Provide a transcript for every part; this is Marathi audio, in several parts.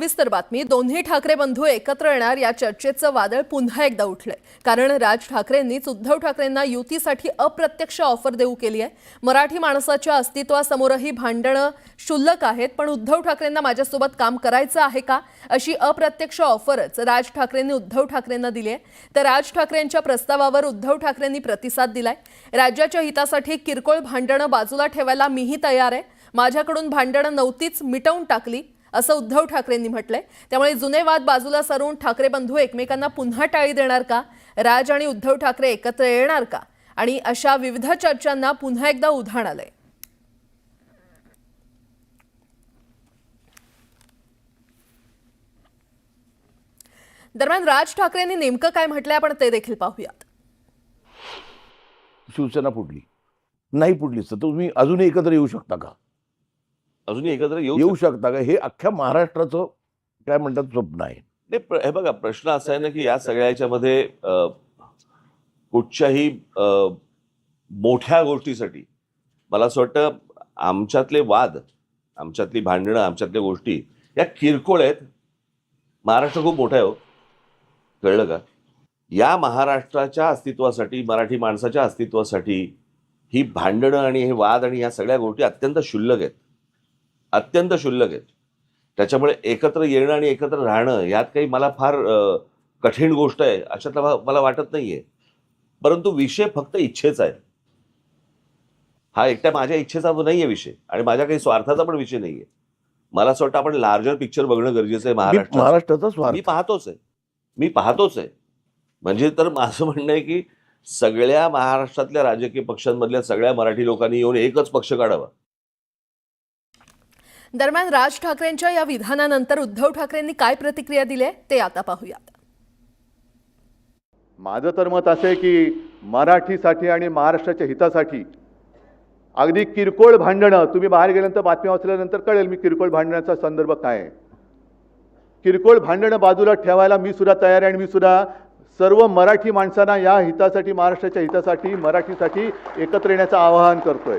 सविस्तर बातमी. दोन्ही ठाकरे बंधू एकत्र येणार या चर्चेचं वादळ पुन्हा एकदा उठलंय. कारण राज ठाकरेंनीच उद्धव ठाकरेंना युतीसाठी अप्रत्यक्ष ऑफर देऊ केली आहे. मराठी माणसाच्या अस्तित्वासमोरही भांडणं क्षुल्लक आहेत पण उद्धव ठाकरेंना माझ्यासोबत काम करायचं आहे का? अशी अप्रत्यक्ष ऑफरच राज ठाकरेंनी उद्धव ठाकरेंना दिली आहे. तर राज ठाकरेंच्या प्रस्तावावर उद्धव ठाकरेंनी प्रतिसाद दिलाय. राज्याच्या हितासाठी किरकोळ भांडणं बाजूला ठेवायला मीही तयार आहे. माझ्याकडून भांडणं नव्हतीच मिटवून टाकली. असं उद्धव ठाकरेंनी म्हटलंय. त्यामुळे जुने वाद बाजूला सरून ठाकरे बंधू एकमेकांना पुन्हा टाळी देणार का? राज आणि उद्धव ठाकरे एकत्र येणार का? आणि अशा विविध चर्चांना पुन्हा एकदा उधाण आलंय. दरम्यान राज ठाकरेंनी नेमकं काय म्हटलंय आपण ते देखील पाहूयात. शिवसेना फुटली नाही फुटलीच तर तुम्ही अजूनही एकत्र येऊ शकता का? अजूनही एकत्र येऊ येऊ शकता. का हे अख्ख्या महाराष्ट्राचं काय म्हणतात स्वप्न आहे. नाही प्र- हे बघा प्रश्न असा आहे ना की या सगळ्याच्यामध्ये अ, कुठच्याही अ, मोठ्या गोष्टीसाठी मला असं वाटतं आमच्यातले वाद आमच्यातली भांडणं आमच्यातल्या गोष्टी या किरकोळ आहेत. महाराष्ट्र खूप मोठा आहे हो. कळलं का? या महाराष्ट्राच्या अस्तित्वासाठी मराठी माणसाच्या अस्तित्वासाठी ही भांडणं आणि हे वाद आणि ह्या सगळ्या गोष्टी अत्यंत क्षुल्लक आहेत. अत्यंत क्षुल्लक आहेत. त्याच्यामुळे एकत्र येणं आणि एकत्र राहणं यात काही मला फार कठीण गोष्ट आहे अशातला भा- मला वाटत नाहीये. परंतु विषय फक्त इच्छेचा आहे हा एकट्या माझ्या इच्छेचा नाहीये विषय आणि माझ्या काही स्वार्थाचा पण विषय नाहीये. मला असं वाटतं आपण लार्जर पिक्चर बघणं गरजेचं आहे मी महाराष्ट्रात महाराष्ट्राचा मी पाहतोच आहे. मी पाहतोच आहे. म्हणजे तर माझं म्हणणं आहे की सगळ्या महाराष्ट्रातल्या राजकीय पक्षांमधल्या सगळ्या मराठी लोकांनी येऊन एकच पक्ष काढावा. दरम्यान राज ठाकरेंच्या या विधानानंतर उद्धव ठाकरेंनी काय प्रतिक्रिया दिली आहे ते आता पाहूयात. माझं तर मत असं आहे की मराठीसाठी आणि महाराष्ट्राच्या हितासाठी अगदी किरकोळ भांडणं तुम्ही बाहेर गेल्यानंतर बातम्या वाचल्यानंतर कळेल मी किरकोळ भांडण्याचा संदर्भ काय आहे. किरकोळ भांडणं बाजूला ठेवायला मी सुद्धा तयार आहे आणि मी सुद्धा सर्व मराठी माणसांना या हितासाठी महाराष्ट्राच्या हितासाठी मराठीसाठी एकत्र येण्याचं आवाहन करतोय.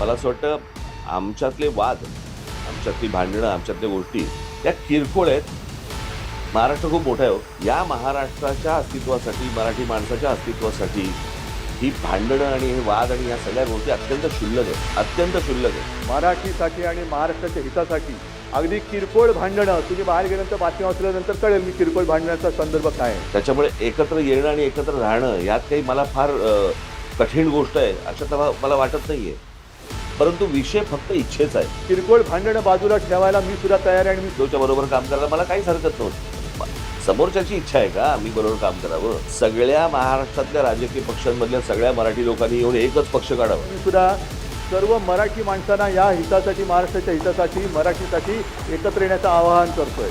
मला असं वाटतं आमच्यातले वाद आमच्यातली भांडणं आमच्यातल्या गोष्टी या किरकोळ आहेत. महाराष्ट्र खूप मोठा आहे हो. या महाराष्ट्राच्या अस्तित्वासाठी मराठी माणसाच्या अस्तित्वासाठी ही भांडणं आणि हे वाद आणि या सगळ्या गोष्टी अत्यंत क्षुल्लक आहेत. अत्यंत क्षुल्लक आहेत. मराठीसाठी आणि महाराष्ट्राच्या हितासाठी अगदी किरकोळ भांडणं तुम्ही बाहेर गेल्यानंतर बातम्या वाचल्यानंतर कळेल मी किरकोळ भांडण्याचा संदर्भ काय आहे. त्याच्यामुळे एकत्र येणं आणि एकत्र राहणं यात काही मला फार कठीण गोष्ट आहे भा- मला वाटत नाहीये. परंतु विषय फक्त इच्छेचा आहे. किरकोळ भांडणं बाजूला ठेवायला मी सुद्धा तयार आहे आणि मी उद्धवच्या बरोबर काम करायला मला काहीच हरकत नव्हती. समोरच्याची इच्छा आहे का? मी बरोबर काम करावं. सगळ्या महाराष्ट्रातल्या राजकीय पक्षांमधल्या सगळ्या मराठी लोकांनी येऊन एकच पक्ष काढावा. मी सुद्धा सर्व मराठी माणसांना या हितासाठी महाराष्ट्राच्या हितासाठी मराठीसाठी एकत्र येण्याचं आवाहन करतोय.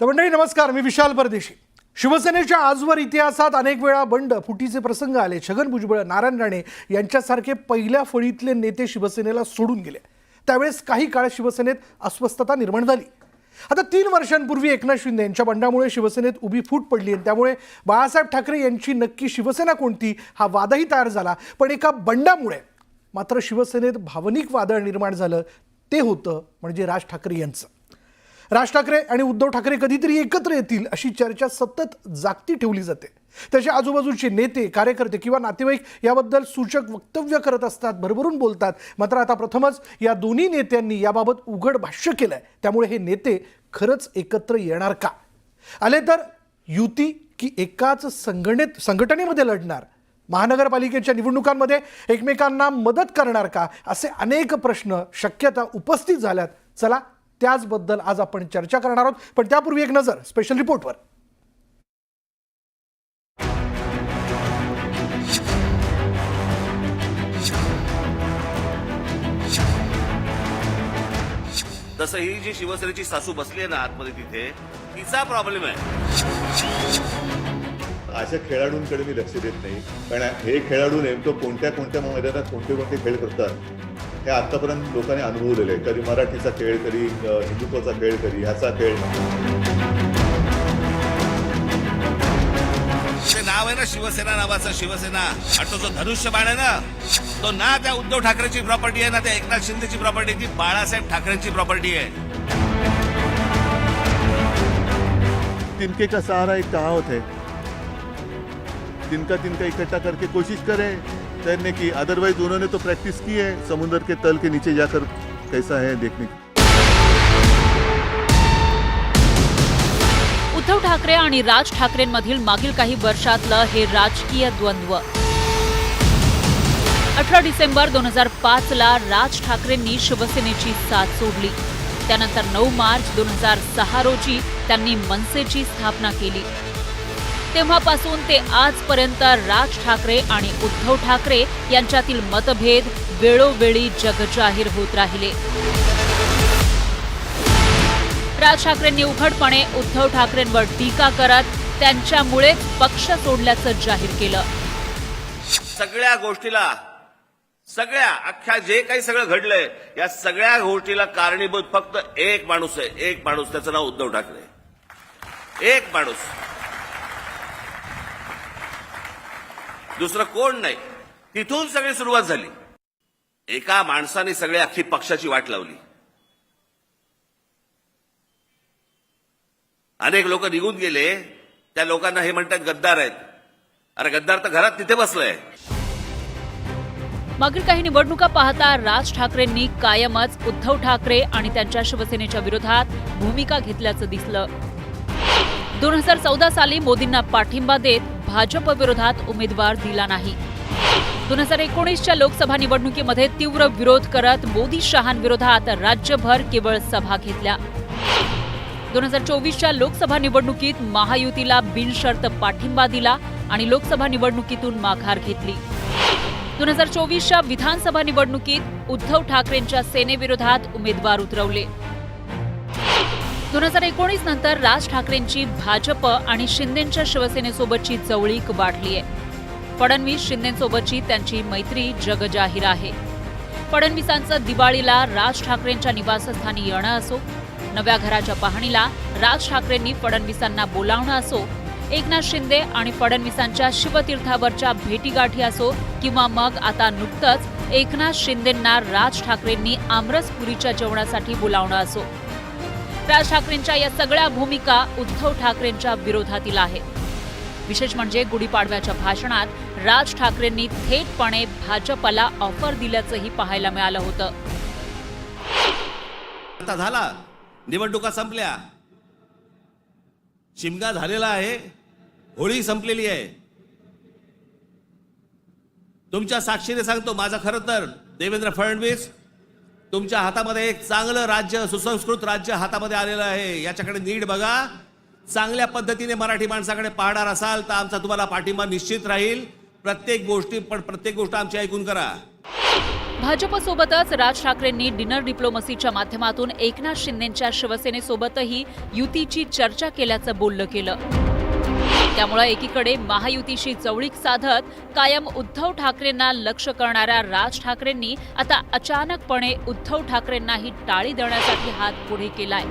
तर मंडळी नमस्कार. मी विशाल परदेशी. शिवसेनेच्या आजवर इतिहासात अनेक वेळा बंड फुटीचे प्रसंग आले. छगन भुजबळ नारायण राणे यांच्यासारखे पहिल्या फळीतले नेते शिवसेनेला सोडून गेले. त्यावेळेस काही काळ शिवसेनेत अस्वस्थता निर्माण झाली. आता तीन वर्षांपूर्वी एकनाथ शिंदे यांच्या बंडामुळे शिवसेनेत उभी फूट पडली आणि त्यामुळे बाळासाहेब ठाकरे यांची नक्की शिवसेना कोणती हा वादही तयार झाला. पण एका बंडामुळे मात्र शिवसेनेत भावनिक वादळ निर्माण झालं. ते होतं म्हणजे राज ठाकरे यांचं. राज ठाकरे आणि उद्धव ठाकरे कधीतरी एकत्र येतील अशी चर्चा सतत जागती ठेवली जाते. त्याच्या आजूबाजूचे नेते कार्यकर्ते किंवा नातेवाईक याबद्दल सूचक वक्तव्य करत असतात भरभरून बोलतात. मात्र आता प्रथमच या दोन्ही नेत्यांनी याबाबत उघड भाष्य केलं आहे त्यामुळे हे नेते खरंच एकत्र येणार का? आले तर युती की एकाच संघटनेत संघटनेमध्ये लढणार? महानगरपालिकेच्या निवडणुकांमध्ये एकमेकांना मदत करणार का? असे अनेक प्रश्न शक्यता उपस्थित झाल्यात. चला त्याचबद्दल आज आपण चर्चा करणार आहोत. पण त्यापूर्वी एक नजर स्पेशल रिपोर्टवर तसं ही जी शिवसेनेची सासू बसली आहे ना आतमध्ये तिथे तिचा प्रॉब्लेम आहे. अशा खेळाडूंकडे मी लक्ष देत नाही. कारण हे खेळाडू नेमकं कोणत्या कोणत्या मैदानात कोणते कोणते खेळ करतात? हे आतापर्यंत लोकांनी अनुभवलेले आहे. कधी मराठीचा खेळ कधी हिंदुत्वाचा खेळ कधी ह्याचा खेळ. नाव आहे ना शिवसेना नावाचं शिवसेना. तो जो धनुष्य बाण आहे ना तो ना त्या उद्धव ठाकरेची प्रॉपर्टी आहे ना त्या एकनाथ शिंदेची प्रॉपर्टी ती बाळासाहेब ठाकरेंची प्रॉपर्टी आहे. तिनके का सहारा एक कहावत है तिनका तिनका इकट्ठा करके कोशिश करें. तैरने की अदरवाइज उन्होंने तो प्रैक्टिस की है समुद्र के तल के नीचे जाकर कैसा है देखने की। उद्धव ठाकरे आणि राज ठाकरेंमधील मागील काही वर्षातलं हे राजकीय द्वंद्व. अठरा डिसेंबर दोन हजार पाच ला राज ठाकरेंनी शिवसेनेची साथ सोडली. त्यानंतर नऊ मार्च दोन हजार सहा रोजी त्यांनी मनसेची स्थापना केली. तेव्हापासून ते आजपर्यंत राज ठाकरे आणि उद्धव ठाकरे यांच्यातील मतभेद वेळोवेळी जगजाहीर होत राहिले. राज ठाकरेंनी उघडपणे उद्धव ठाकरेंवर टीका करत त्यांच्यामुळे पक्ष सोडल्याचं जाहीर केलं. सगळ्या गोष्टीला सगळ्या अख्ख्या जे काही सगळं घडलंय या सगळ्या गोष्टीला कारणीभूत फक्त एक माणूस आहे एक माणूस त्याचं नाव उद्धव ठाकरे. एक माणूस. दुसरं कोण नाही. तिथून सगळी सुरुवात झाली. एका माणसाने सगळी अख्खी पक्षाची वाट लावली. अनेक लोक निघून गेले. त्या लोकांना हे म्हणतात गद्दार आहेत. अरे गद्दार तर घरात तिथे बसलाय. मागील काही निवडणुका पाहता राज ठाकरेंनी कायमच उद्धव ठाकरे आणि त्यांच्या शिवसेनेच्या विरोधात भूमिका घेतल्याचं दिसलं. दोन हजार चौदा साली मोदींना पाठिंबा देत भाजप विरोधात उमेदवार दिला नाही. दोन हजार एकोणीसच्या लोकसभा निवडणुकीमध्ये तीव्र विरोध करत मोदी शहांविरोधात राज्यभर केवळ सभा घेतल्या. दोन हजार चोवीसच्या लोकसभा निवडणुकीत महायुतीला बिनशर्त पाठिंबा दिला आणि लोकसभा निवडणुकीतून माघार घेतली. दोन हजार चोवीसच्या विधानसभा निवडणुकीत उद्धव ठाकरेंच्या सेनेविरोधात उमेदवार उतरवले. दोन हजार एकोणीस नंतर राज ठाकरेंची भाजप आणि शिंदेच्या शिवसेनेसोबतची जवळीक वाढली आहे फडणवीस शिंदेसोबतची त्यांची मैत्री जगजाहीर आहे. फडणवीसांचं दिवाळीला राज ठाकरेंच्या निवासस्थानी येणं असो नव्या घराच्या पाहणीला राज ठाकरेंनी फडणवीसांना बोलावणं असो एकनाथ शिंदे आणि फडणवीसांच्या शिवतीर्थावरच्या भेटीगाठी असो किंवा मग आता नुकतंच एकनाथ शिंदेंना राज ठाकरेंनी आमरसपुरीच्या जेवणासाठी बोलावणं असो. राज ठाकरेंच्या या सगळ्या भूमिका उद्धव ठाकरेंच्या विरोधातील आहेत. विशेष म्हणजे गुढीपाडव्याच्या भाषणात राज ठाकरेंनी थेटपणे भाजपला ऑफर दिल्याचंही पाहायला मिळालं होतं. आता झाला. निवडणुका संपल्या. शिमगा झालेला आहे. होळी संपलेली आहे. तुमच्या साक्षीने सांगतो माझं खरं तर देवेंद्र फडणवीस तुमच्या हातामध्ये एक चांगलं राज्य सुसंस्कृत राज्य हातामध्ये आलेलं आहे. याच्याकडे नीट बघा. चांगल्या पद्धतीने मराठी माणसाकडे पाहणार असाल तर आमचा तुम्हाला पाठिंबा निश्चित राहील. प्रत्येक गोष्टी पण प्रत्येक गोष्ट आमची ऐकून करा. भाजपसोबतच राज ठाकरेंनी डिनर डिप्लोमसीच्या माध्यमातून एकनाथ शिंदेच्या शिवसेनेसोबतही युतीची चर्चा केल्याचं बोललं केलं त्यामुळे एकीकडे महायुतीशी जवळीक साधत कायम उद्धव ठाकरेंना लक्ष करणाऱ्या राज ठाकरेंनी आता अचानकपणे उद्धव ठाकरेंनाही टाळी देण्यासाठी हात पुढे केलाय.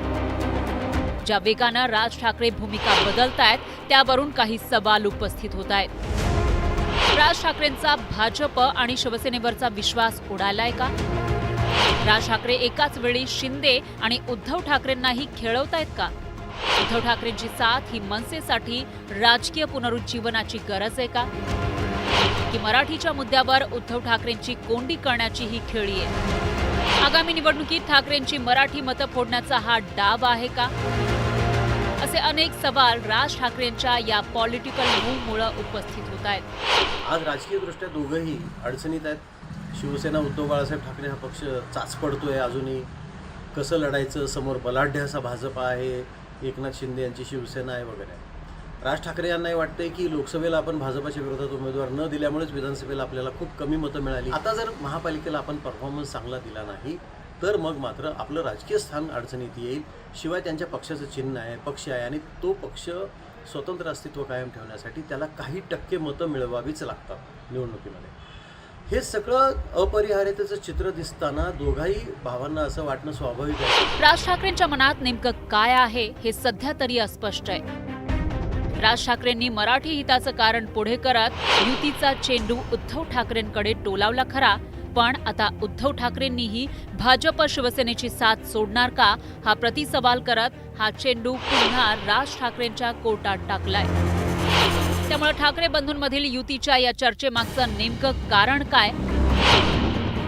ज्या वेगानं राज ठाकरे भूमिका बदलतायत त्यावरून काही सवाल उपस्थित होत आहेत राज ठाकरेंचा भाजप आणि शिवसेनेवरचा विश्वास उडालाय का? राज ठाकरे एकाच वेळी शिंदे आणि उद्धव ठाकरेंनाही खेळवतायत का? उद्धव ठाकरेंची साथ ही मनसेसाठी राजकीय पुनरुज्जीवनाची गरज आहे का? की मराठीच्या मुद्द्यावर उद्धव ठाकरेंची कोंडी करण्याची ही खेळी आहे? आगामी निवडणुकीत ठाकरेंची मराठी मतं फोडण्याचा हा डाव आहे का? असे अनेक सवाल राज ठाकरेंच्या या पॉलिटिकल मूव्हमुळे उपस्थित होत आहेत. आज राजकीयदृष्ट्या दोघंही अडचणीत आहेत. शिवसेना उद्धव बाळासाहेब ठाकरे हा पक्ष चाच पडतोय अजूनही. कसं लढायचं? समोर बलाढ्य असा भाजप आहे. एकनाथ शिंदे यांची शिवसेना आहे वगैरे. राज ठाकरे यांनाही वाटतंय की लोकसभेला आपण भाजपाच्या विरोधात उमेदवार न दिल्यामुळेच विधानसभेला आपल्याला खूप कमी मतं मिळाली. आता जर महापालिकेला आपण परफॉर्मन्स चांगला दिला नाही तर मग मात्र आपलं राजकीय स्थान अडचणीत येईल. शिवाय त्यांच्या पक्षाचं चिन्ह आहे पक्ष आहे आणि तो पक्ष स्वतंत्र अस्तित्व कायम ठेवण्यासाठी त्याला काही टक्के मतं मिळवावीच लागतात निवडणुकीमध्ये. हे सगळं अपरिहार्यतेचं चित्र दिसताना दोघाही भावांना असं वाटणं स्वाभाविक आहे. राज ठाकरेंच्या मनात नेमकं काय आहे हे सध्या तरी अस्पष्ट आहे. राज ठाकरेंनी मराठी हिताचं कारण पुढे करत युतीचा चेंडू उद्धव ठाकरेंकडे टोलावला खरा पण आता उद्धव ठाकरेंनीही भाजप शिवसेनेची साथ सोडणार का हा प्रतिसवाल करत हा चेंडू पुन्हा राज ठाकरेंच्या कोर्टात टाकलाय. त्यामुळे ठाकरे बंधूंमधील युतीच्या या चर्चेमागचं नेमकं कारण काय?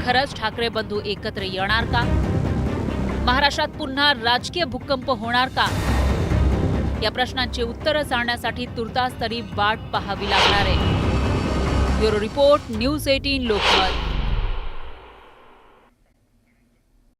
खरंच ठाकरे बंधू एकत्र येणार का? महाराष्ट्रात पुन्हा राजकीय भूकंप होणार का? या प्रश्नांची उत्तरं जाणण्यासाठी तुर्तास तरी वाट पाहावी लागणार आहे. Bureau report news eighteen Lokmat.